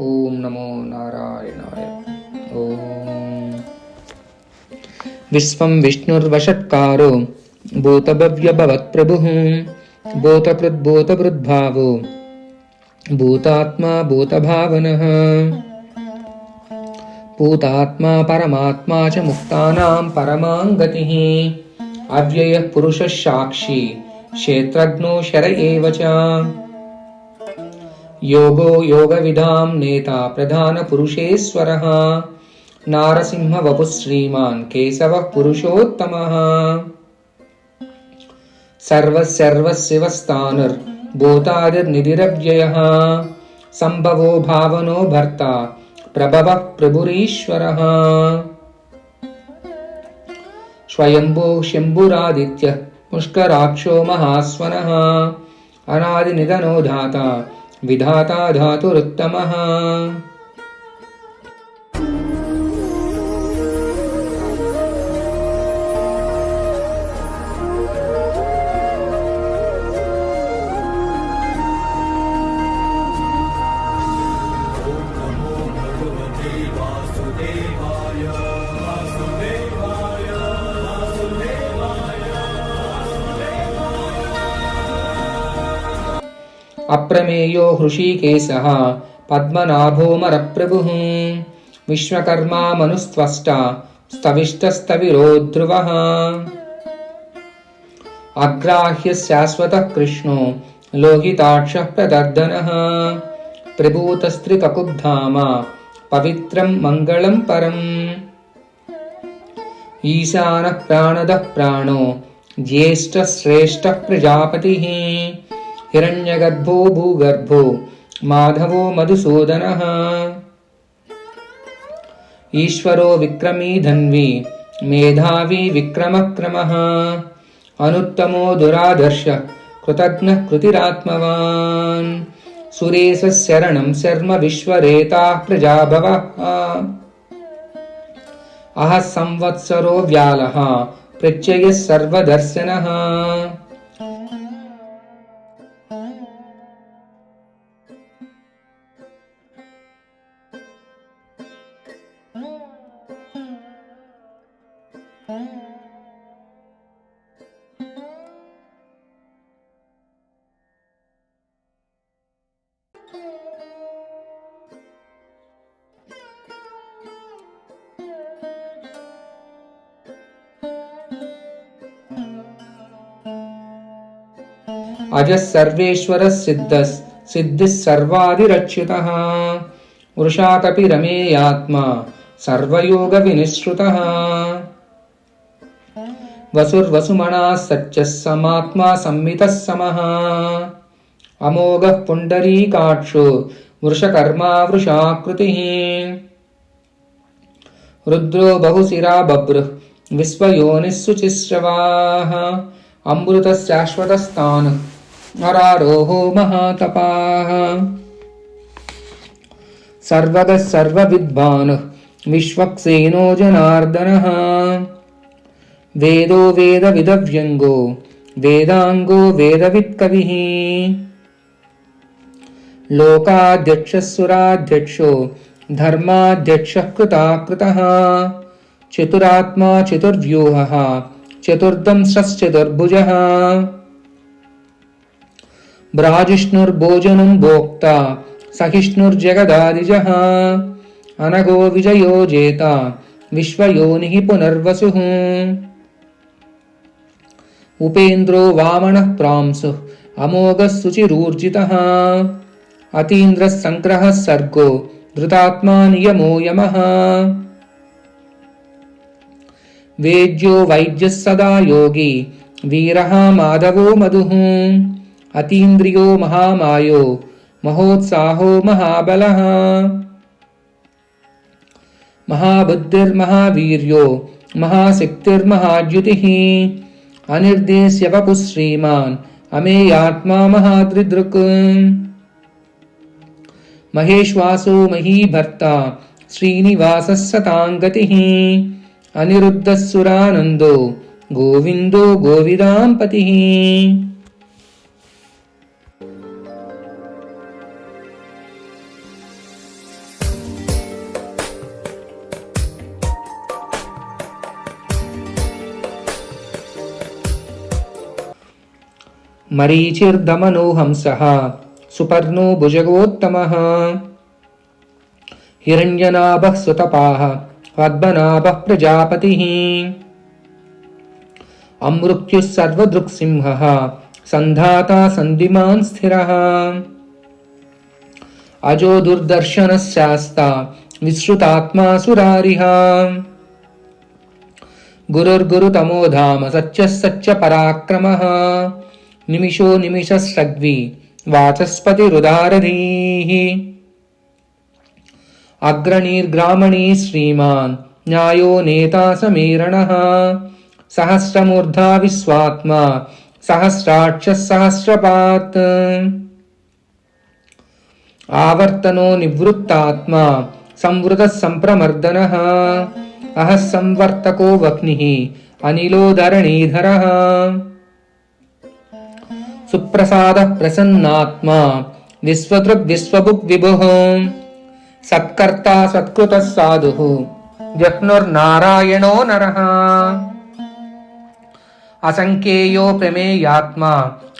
ఓం నమో నారాయణాయ. ఓం. విశ్వం విష్ణుర్వషట్కారో భూతభవ్యభవత్ప్రభుः భూతకృద్భూతభృద్భావో భూతాత్మా భూతభావన. భూతాత్మా పరమాత్మా చ ముక్తానాం పరమాం గతిः. అవ్యయः పురుషः సాక్షి క్షేత్రజ్ఞో యోగో యోగవిధాం నేత ప్రధాన పురుషేశ్వర నారసింహ వపు శ్రీమాన్ కేశవ పురుషోత్తమ సర్వశర్వశివస్థానుర్ భూతాదిర్నిధిరవ్యయ సంభవో భావనో భర్త ప్రభవ ప్రభురీశ్వర స్వయంభో శంభురాదిత్య పుష్కరాక్షో మహాస్వన అనాదినిధనో ధాత विधाता धातुरुत्तमः। అప్రమేయో హృషీకేశ పద్మనాభోమరప్రభు విశ్వకర్మా మనుస్త్వష్ట స్తవిష్టస్తవిరో ధ్రువ అగ్రాహ్య శాశ్వత కృష్ణో లోహితాక్ష ప్రదర్దన ప్రభూతస్త్రికకుబ్ధామ పవిత్రం మంగళం పరం ఈశాన ప్రాణద ప్రాణో జ్యేష్ఠ శ్రేష్ఠ ప్రజాపతి హిరణ్యగర్భో భూగర్భో మాధవో మధుసూదన ఈశ్వరో విక్రమీ ధన్వి మేధావి విక్రమక్రమ అనుత్తమో దురాదర్శ కృతజ్ఞ కృతిరాత్మవాన్ సురేశరణం శర్మ విశ్వరేతా ప్రజాభవ అహ సంవత్సరో వ్యాల ప్రత్యయ సర్వదర్శన अजः सर्वेश्वरः सिद्धः सिद्धिः सर्वादिरच्युतः वृषाकपि रमेयात्मा सर्वयोगविनिःश्रुतः वसुर्वसुमणा सच्चः समात्मा संमितः समः अमोघः पुण्डरीकाक्षो वृषकर्मा वृषाकृतिः रुद्रो बहुशिरा बभ्रुः विश्वयोनिः शुचिश्रवाः अमृतशाश्वतस्तान् नरारोहो महातपाः सर्वगः सर्वविद्वान् विश्वक्सेनो जनार्दनः वेदो वेदविदव्यङ्गो वेदाङ्गो वेदवित्कविः लोकाध्यक्षः सुराध्यक्षो धर्माध्यक्षः कृताकृतः चतुरात्मा चतुर्व्यूहः चतुर्दंश्चतुर्भुजः భ్రాజిష్ణుర్భోజనం భోక్త సహిష్ణుర్జగదాదిజ అనగో విజయో చేత విశ్వయోని పునర్వసు ఉపేంద్రో వామణ ప్రాంసు అమోఘశుచిరూర్జిత అతీంద్రసంగ్రహ సర్గో ధృతాత్మా నియమో యమ వేద్యో వైద్య సదా యోగి వీర మాధవో మధు माधवो मधुः अतीन्द्रियो महामायो महोत्साहो महाबलः महाबुद्धिर्महावीर्यो महाशक्तिर्महाद्युतिः अनिर्देश्य वपुः श्रीमान् अमेयात्मा महादृदृक् महेश्वासो महीभर्ता श्रीनिवासः सताङ्गतिः अनिरुद्धः सुरानन्दो गोविन्दो गोविदां पतिः मरीचिर्दमनो हंसः सुपर्णो भुजगोत्तमः हिरण्यनाभः सुतपाः पद्मनाभः प्रजापतिः अमृत्युः सर्वदृक्सिंहः सन्धाता सन्धिमान् स्थिरः अजो दुर्दर्शनः शास्ता विश्रुतात्मा सुरारिः गुरुर्गुरुतमो धाम सत्यः सच्च पराक्रमः నిమిషో నిమిష సగ్వి వాచస్పతి రుదారధీః అగ్రణీర్గ్రామణీ శ్రీమాన్ న్యాయో నేతా సమీరణ. సహస్రమూర్ధా విశ్వాత్మా సహస్రాక్ష సహస్రపాత్. ఆవర్తనో నివృత్తాత్మ సంవృత సంప్రమర్దన. అహ సంవర్తకో వక్ని అనిలోదరణీధర సుప్రసాద ప్రసన్నాత్మ విశ్వదృగ్ విశ్వబుక్ విభు సత్కర్త సత్కృత సాధు జప్నుర్నారాయణో నర అసంకేయో ప్రమేయాత్మ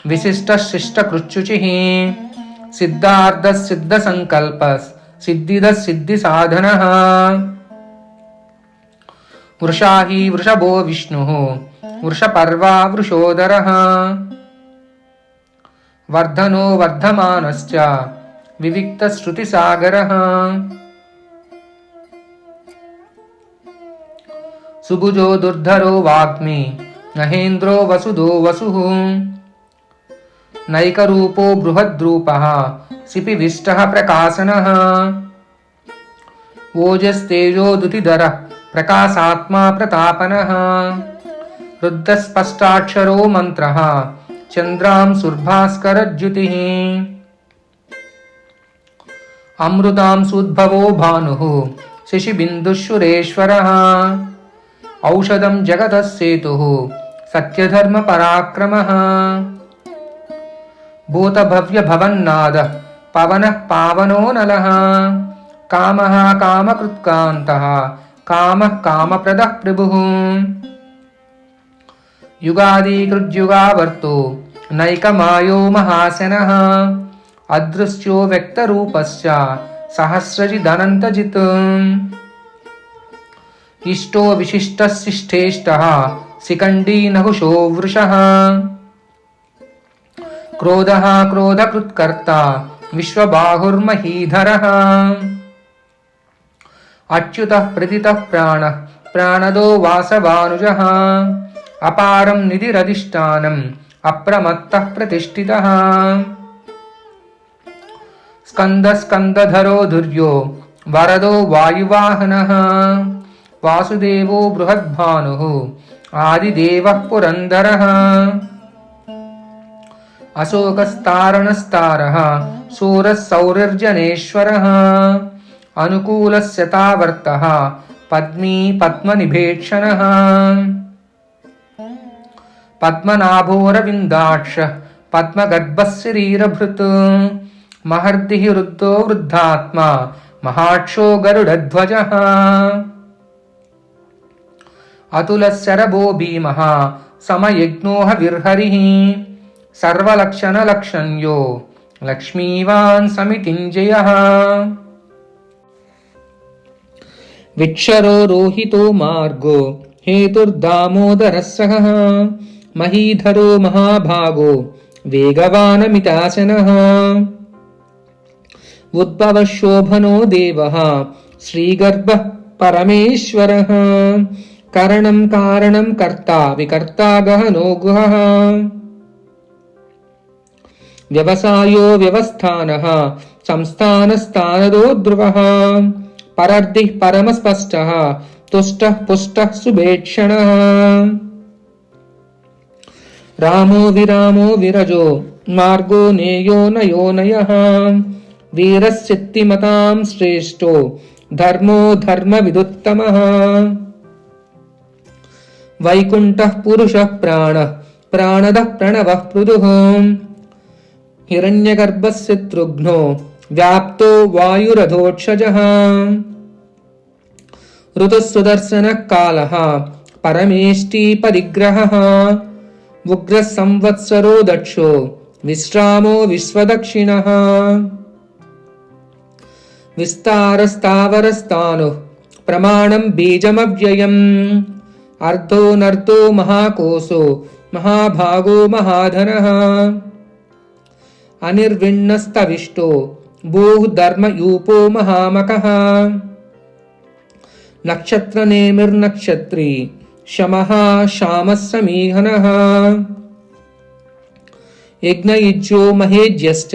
విశిష్ట శిష్ట కృచ్యుచి సిద్ధార్థ సిద్ధ సంకల్ప సిద్ధిద సిద్ధి సాధన వృషాహి వృషభో విష్ణు వృషపర్వా వృషోదర వర్ధనో వర్ధమానశ్చ వివిక్త శృతి సాగర సుభుజో దుర్ధరో వాగ్మి నహేంద్రో వసుదో వసు నైకరూపో బృహద్రూప సిపివిష్ట ప్రకాశన ఓజస్తేజోదుతిధర ప్రకాశాత్మా ప్రతాపన రుద్ధస్పష్టాక్షరో మంత్ర చంద్రాం సుర్భాస్కరద్యుతి అమృతాం సుద్భవో భాను. శిశిబిందుషురేశ్వర ఔషధం జగత సేతు. సత్యధర్మ పరాక్రమ. భూతభవ్యభవన్నాద పవన పావనో నల. కామ కామకృత్కాంత. కామ కామప్రద ప్రభు. యుగాదీకృద్యుగావర్తో నైకమాయో మహాశన అదృశ్యో వ్యక్తరూపశ్చ సహస్రజిదనంతజిత్. ఇష్టో విశిష్టశిష్టేష్ట శిఖండీ నహుషో వృష. క్రోధ క్రోధకృత్కర్త విశ్వబాహుర్మహీధర. అచ్యుత ప్రతిత ప్రాణ ప్రాణదో వాసవానుజ. అపారం నిధిరధిష్టానం అప్రమత్త ప్రతిష్ఠిత. స్కందస్కందధరో దుర్యో వరదో వాయువాహన. వాసుదేవో బృహద్భాను ఆదిదేవ పురందర. అశోకస్తారణస్తార సూరసౌరిర్జనేశ్వర అనుకూలస్యతావర్త పద్మీ పద్మనిభేక్షణ. పద్మనాభోరవిందాక్ష పద్మగర్భశరీరభృత్. మహర్ది వృద్ధో వృద్ధాత్మా మహాక్షో గరుడధ్వజ అతులశరభో భీమ సమయజ్ఞోహ విర్హరి. సర్వలక్షణలక్షణ్యో లక్ష్మీవాన్ సమితింజయ. విక్షరో రోహితో మార్గో హేతుర్దామోదర సహ మహీధరో మహాభాగో వేగవానమితాశనః. ఉద్భవశోభనో దేవ శ్రీగర్భ పరమేశ్వర. కరణం కారణం కర్త వికర్తా గహనో గుహ. వ్యవసాయో వ్యవస్థాన సంస్థానస్థానదో ధ్రువ. పరర్ది పరమస్పష్ట తుష్ట పుష్ట సుభేక్షణ. రామో విరామో విరజో మార్గో నేయో నయోనయ వీరశ్చిత్తిమతాం శ్రేష్టో ధర్మో ధర్మ విదుత్తమ. వైకుంఠ పురుష ప్రాణ ప్రాణద ప్రణవ పృదు హిరణ్యగర్భస్య తృఘ్నో వ్యాప్తో వాయురథోక్షజ. ఋతుసుదర్శన కాల పరమేష్టి పరిగ్రహ. ఉగ్ర సంవత్సరో దక్షో విశ్రామో విశ్వదక్షిణ. విస్తారస్థావరస్థాను ప్రమాణం బీజమవ్యయం. అర్థో నర్తో మహాకోశో మహాభాగో మహాధన. అనిర్విణ్ణస్తవిష్టో భూధర్మయూపో మహామక. నక్షత్రనేమిర్నక్షత్రీ शमः श्यामः समीहनः यज्ञयुज्यो महेज्यश्च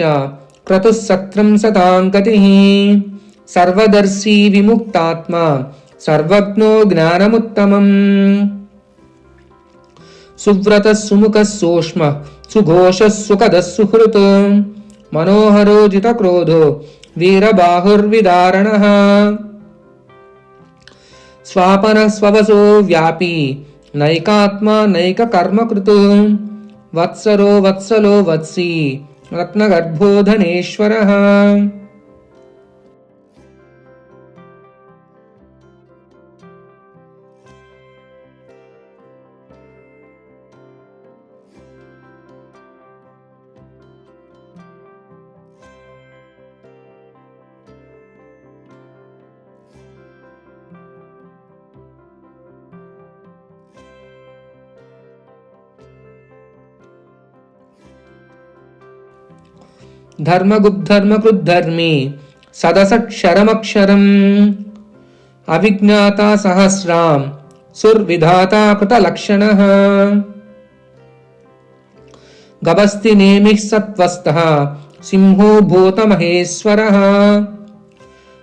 क्रतुः सत्रम् सतां गतिः। सर्वदर्शी विमुक्तात्मा, सर्वज्ञो ज्ञानमुत्तमम्। सुव्रतः सुमुखः सूक्ष्मः सुघोषः मनोहरो जितक्रोधो वीरबाहुर्विदारणः। స్వాపనస్వవసో వ్యాపి నైకాత్మ నైక కర్మకృతు వత్సరో వత్సలో వత్సి రత్నగర్భోధనేశ్వర. ధర్మగుబ్ధర్మకృద్ధర్మి సదసక్షరమక్షరం అవిజ్ఞాత సహస్రాం సుర్విధాతాకృతలక్షణ గబస్తి నేమి సత్వస్థ సింహో భూతమహేశ్వర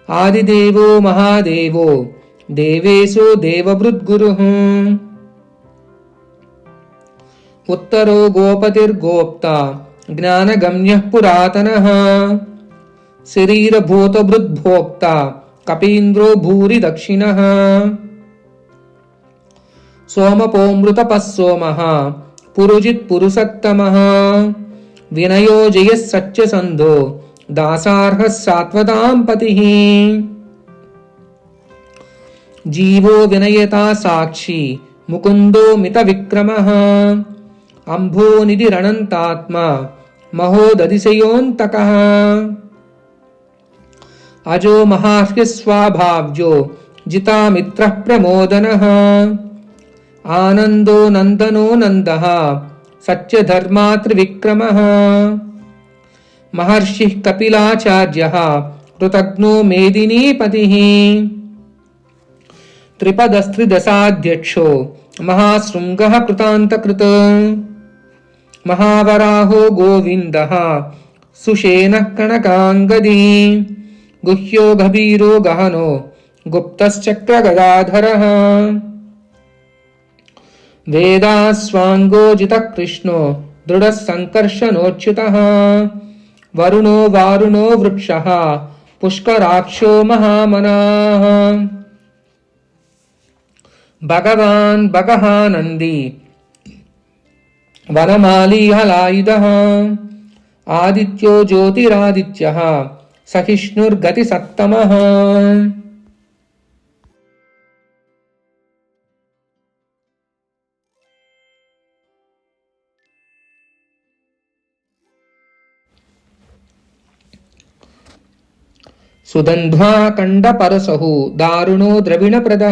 ఆదిదేవో మహాదేవో దేవేశో దేవభృద్గురు ఉత్తరో గోపతిర్గోప్త జ్ఞానగమ్యః పురాతనः శరీరభూతభృద్భోక్త కపీంద్రో భూరి దక్షిణ సోమపోమృతపస్సోమ పురుజిత్ పురుసత్తమ వినయో జయసత్యసంధో దాసార్హ సాత్వతాంపతి జీవో వినయతా సాక్షి ముకుందో మిత విక్రమ అంభోనిధి महोदतिशयोन्तक अजो महार्षस्वाभाव्यो जिता मित्र प्रमोदन। आनंदो नंदनो नंद सच्य धर्मा विक्रम महर्षि कपिलाचार्य कृतघ्नो मेदिनीपति। त्रिपदस्त्रिदशाध्यक्षो महाशृंग महावराहो गोविन्दः सुषेणः कणकाङ्गदी गुह्यो गभीरो गहनो गुप्तश्चक्रगदाधरः वेदास्वाङ्गोजितः कृष्णो दृढः सङ्कर्षणोच्युतः वरुणो वारुणो वृक्षः पुष्कराक्षो महामनाः भगवान् వనమాలీహలాయుధ ఆదిత్యో జ్యోతిరాదిత్య. సహిష్ణుర్గతి సత్తమ సుగంధ్వాఖండపరసు దారుణో ద్రవిణప్రద.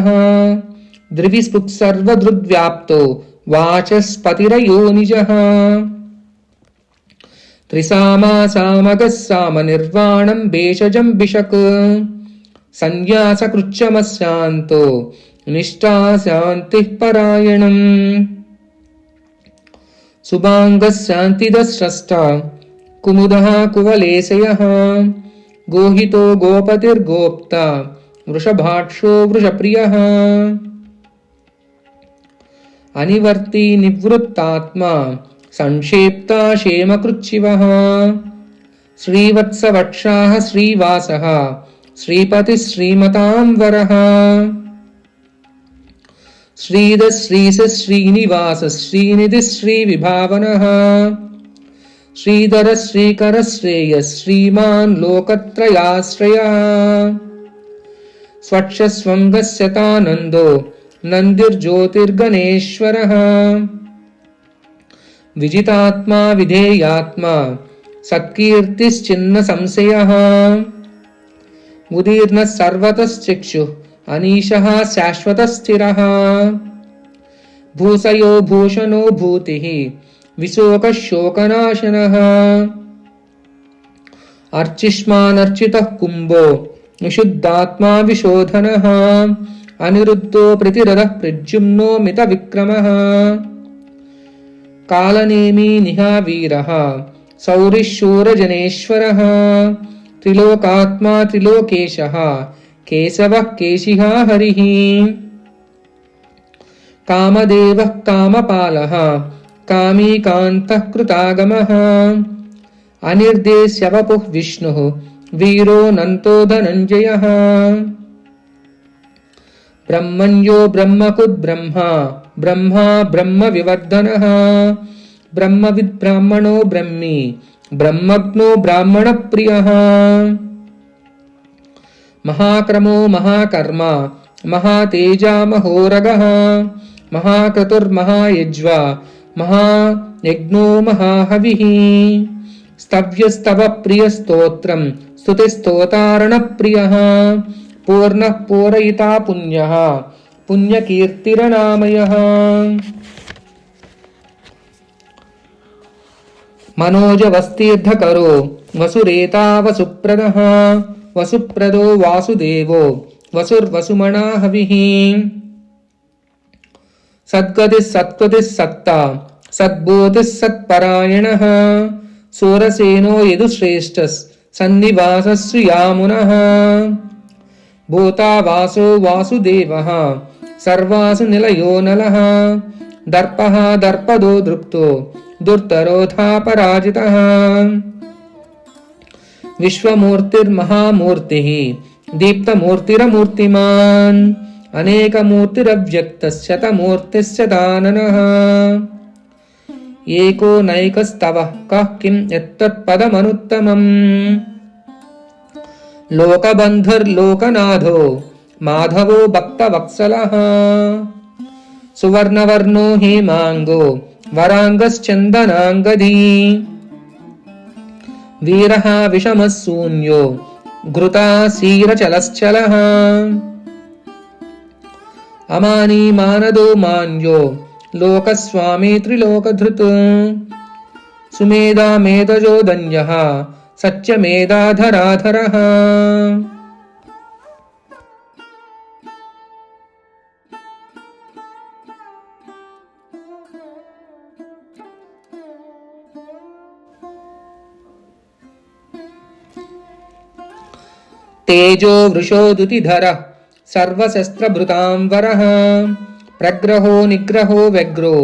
ద్రివిస్ఫుక్సర్వృద్వ్యాప్తో వాచస్పతిరయో నిజ త్రిసామా సామగ సామ నిర్వాణం భేషజం బిషక్ సన్యాసకృత్యమశాంతో నిష్టాశాంతి పరాయణం సుభాంగశాంతిదస్రష్ట కుముద కువలేశయ గోహితో గోపతిర్గోప్త వృషభాక్షో వృషప్రియ అనివర్తి నివృత్తాత్మ సంక్షేప్త క్షేమకృచ్చివ శ్రీవత్సవక్షా శ్రీవాస శ్రీపతి శ్రీమతాంబర శ్రీద శ్రీస శ్రీనివాస శ్రీనిధి శ్రీవిభావన శ్రీధర శ్రీకర శ్రేయ శ్రీమాన్ లోకత్రయాశ్రయ స్వక్ష నందిర్జ్యోతిర్గణేశ్వరः విజితాత్మా విధేయాత్మా సత్కీర్తిశ్చిన్న సంశయ ఉదీర్ణ సర్వతశ్చక్షు అనీశ శాశ్వత స్థిర భూసయో భూషణో భూతి విశోక శోకనాశన అర్చిష్మానర్చిత కుంభో విశుద్ధాత్మా విశోధన అనిరుద్ధో ప్రతిరథ ప్రజుమ్నో మిత విక్రమ. కాలనేమీ నిహావీర సౌరిశూరజనేశ్వర. త్రిలోకాత్మా త్రిలోకేశ. కేశవ కేశిహా హరి. కామదేవ కామపాల. కామీకాంతః కృతాగమః. అనిర్దేశ్యవపుః విష్ణుः. వీరో నంతో ధనంజయ. బ్రహ్మణ్యో బ్రహ్మకుద్బ్రహ్మ బ్రహ్మ బ్రహ్మ బ్రహ్మ వివర్ధనः బ్రహ్మవిద్ బ్రాహ్మణో బ్రహ్మి బ్రహ్మజ్ఞో బ్రాహ్మణ ప్రియ. మహాక్రమో మహాకర్మ మహాతేజామహోరగ మహాక్రతుర్మహాయజ్వ మహాయజ్ఞో మహాహవి. స్తవ్యస్తవ ప్రియస్తోత్రం స్తుతిస్తోతారణ ప్రియः పూర్ణ పూరయితా పుణ్య పుణ్యకీర్తిరనామయ మనోజవస్తీర్థకరో వసురేతా వసుప్రదః వసుప్రదో వాసుదేవో వసుర్వసుమణా హవిః సద్గతి సత్వతి సత్తా సద్భూతి సత్పరాయణ సూరసేనో యదుశ్రేష్ఠ సన్నివాసస్సు యామున భూతావాసో వాసుదేవ సర్వాసు నిలయో నల. దర్ప దర్పదో దృప్తో దుర్తరోధాపరాజిత విశ్వమూర్తిర్మహామూర్తి దీప్తమూర్తిరమూర్తిమాన్ అనేకమూర్తిరవ్యక్తశతమూర్తిశ్చదాననः ఏకో నైకస్తవ కः కిం ఎత్తత్పదమనుత్తమం లోకబంధుర్లోకనాథో మాధవో భక్తవత్సలः సువర్ణవర్ణో హేమాంగో వరాంగశ్చందనాంగధీ వీర విషమः శూన్యో ఘృతాశీరచలశ్చలः అమానీ మానదో మాన్యో లోకస్వామి త్రిలోకధృత్ సుమేధా మేధజో ధన్య सत्यमेधाधराधरः तेजोवृषोदुतिधरः सर्वशस्त्रभृताम् वरः। प्रग्रहो निग्रहो व्यग्रो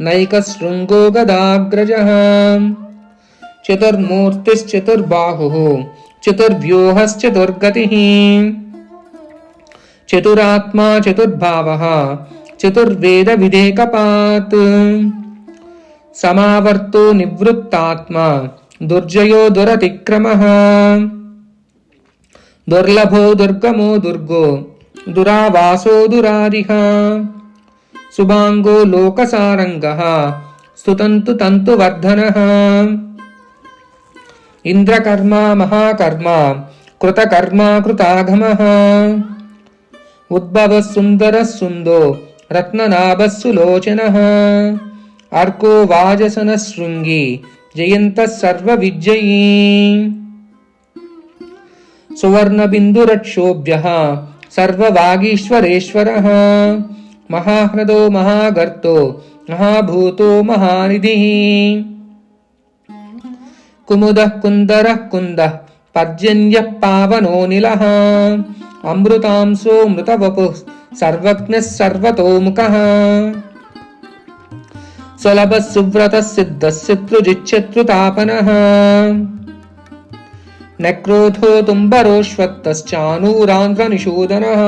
नैकशृङ्गो गदाग्रजः। चतुर्मूर्तिश्चतुर्बाहुः, चतुर्व्यूहश्चतुर्गतिः। चतुरात्मा चतुर्भावः, चतुर्वेदविधेकपात्। समावर्तो निवृत्तात्मा, दुर्जयो दुरतिक्रमः। दुर्लभो दुर्गमो दुर्गो, दुरावासो दुरादिः। सुभाङ्गो लोकसारङ्गः, स्तुतन्तु तन्तुवर्धनः। ఇంద్రకర్మ మహాకర్మ కృతకర్మ కృతాగమ. ఉద్భవ సుందర సుందో రత్ననాభస్సులోచన. అర్కో వాజసన శృంగి జయంత సర్వ విజయీ సువర్ణబిందురక్షోభ్య సర్వవాగీశ్వరేశ్వర. మహాహ్రదో మహాగర్తో మహాభూతో మహానిధి. కుముద కుందర కుంద పర్జన్య పావనో నిల అమృతాంశో మృతవపు సర్వజ్ఞ సర్వతోముఖ సులభ సువ్రత సిద్ధ శత్రుజిచ్చత్రుతాపన నక్రోధో తుంబరోష్వత్తశ్చానూరాంధ్రనిషూదనः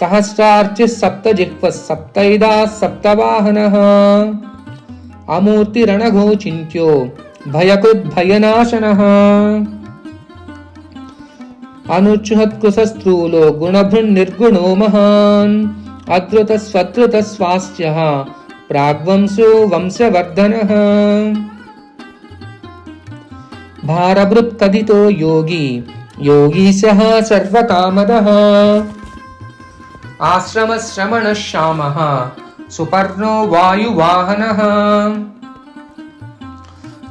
సహస్రార్చి సప్త జిహ్వ సప్తైదా సప్తవాహనः అమూర్తిరణఘోచింత్యో భయకృద్భయనాశన. అనుచ్చుహత్కృశస్త్రూలో గుణభృన్నిర్గుణో మహాన్. అద్రుతస్వద్రుతస్వాస్య ప్రాగ్వంశో వంశవర్ధన. భారభృత్కదితో యోగి యోగీశ సర్వకామద. ఆశ్రమశ్రమణ శ్యామ सुपर्णो वायुवाहनः।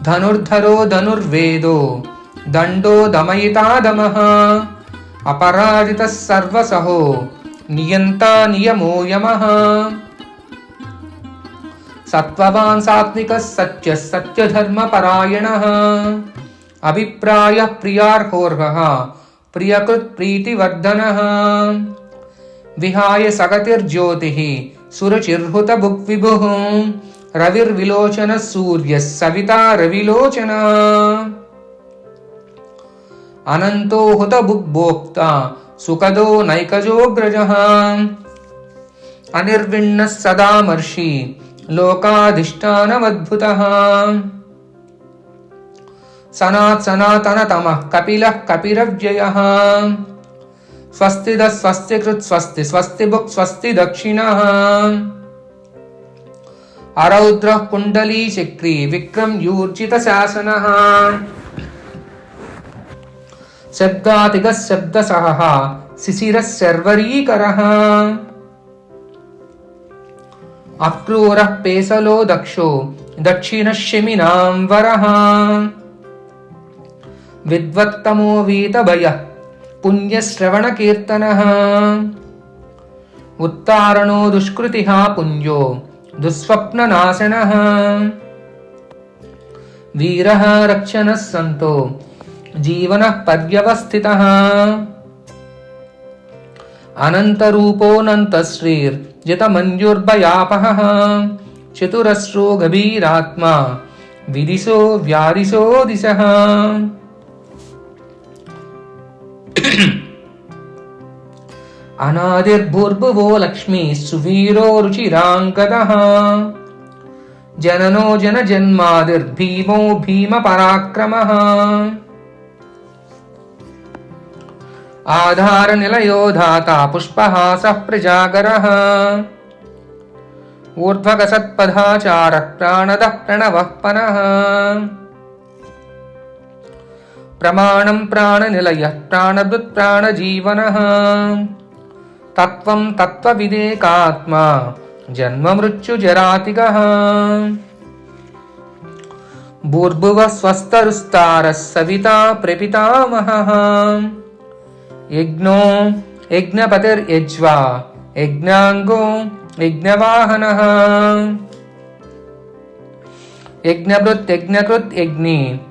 धनुर्धरो धनुर्वेदो दण्डो दमयिता दमः अपराजितः सर्वसहो नियन्ता नियमो यमः। सत्त्ववान् सात्विकः सत्यः सत्यधर्मपरायणः अभिप्रायः प्रियार्होर्हः प्रियकृत्प्रीतिवर्धनः विहाय सगतिर्ज्योतिः సురచిర్హుత భుక్విభు రవిర్విలోచన సూర్య సవిత రవిలోచన. అనంతో హుత బుక్భోక్త సుఖదో నైకజోగ్రజ అనిర్విణ్ణ సదామర్షి లోకాధిష్టానమద్భుత. సనాత్ సనాతనతమ కపిల కపిరవ్యయ. స్వస్తిద స్వస్తి కృత్ స్వస్తి స్వస్తి భుక్ స్వస్తి దక్షిణ అరౌద్ర కుండలీ చక్రి విక్రమ్ యూర్జిత శాసన శబ్దాతిగ శబ్ద సహ శిశిర శర్వరీకర అక్రూర పేసలో దక్షో దక్షిణ శమినాం వర విద్వత్తమో వీత వీతభయ पुण्यश्रवणकीर्तनः। उत्तारणो दुष्कृतिः पुञ्जो, दुःस्वप्ननाशनः। वीरः रक्षणः सन्तो, जीवनः पर्यवस्थितः। अनन्तरूपोऽनन्तश्रीर्जितमञ्जुर्भयापहः चतुरस्रो गभीरात्मा, विदिशो व्यादिशो दिशः। अनादिर्भूर्भुवो लक्ष्मीः सुवीरो रुचिराङ्गदः जननो जनजन्मादिर्भीमो भीमपराक्रमः। आधारनिलयो धाता पुष्पहासः प्रजागरः। ऊर्ध्वगसत्पदाचारः प्राणदः प्रणवः पनः। प्रमाणं प्राणनिलयः प्राणभृत् प्राणजीवनः तत्त्वं तत्त्वविदेकात्मा जन्ममृत्युजरातिगः। भूर्भुवः स्वस्तरुस्तारः सविता प्रपितामहः। यज्ञो, यज्ञपतिर्यज्वा, यज्ञाङ्गो, यज्ञवाहनः। यज्ञभृत्, यज्ञकृत्, यज्ञे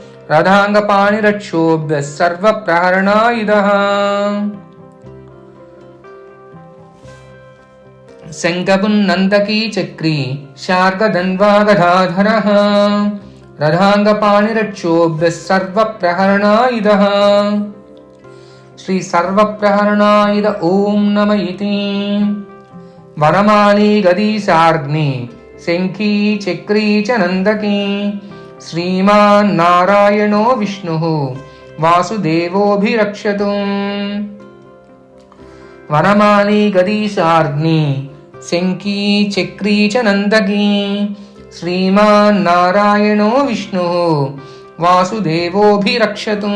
రథాంగపాణిరక్షోభ్య సర్వప్రహరణాయుధ. శంఖపున్నందకీ చక్రీ శార్గధన్వాగధాధర. రథాంగపాణిరక్షోభ్య సర్వప్రహరణాయుధ. శ్రీ సర్వప్రహరణాయుధ ఓం నమ ఇతి. వనమాలి గదీశాగ్ని శంఖీ చక్రీ చ నందకీ. శ్రీమాన్ నారాయణో విష్ణు. వాసుదేవోభిరక్షతు. వనమాని గదీశాగ్ని శంకీ చక్రీ చ నందకీ. శ్రీమాన్ నారాయణో విష్ణు. వాసుదేవోభిరక్షతు.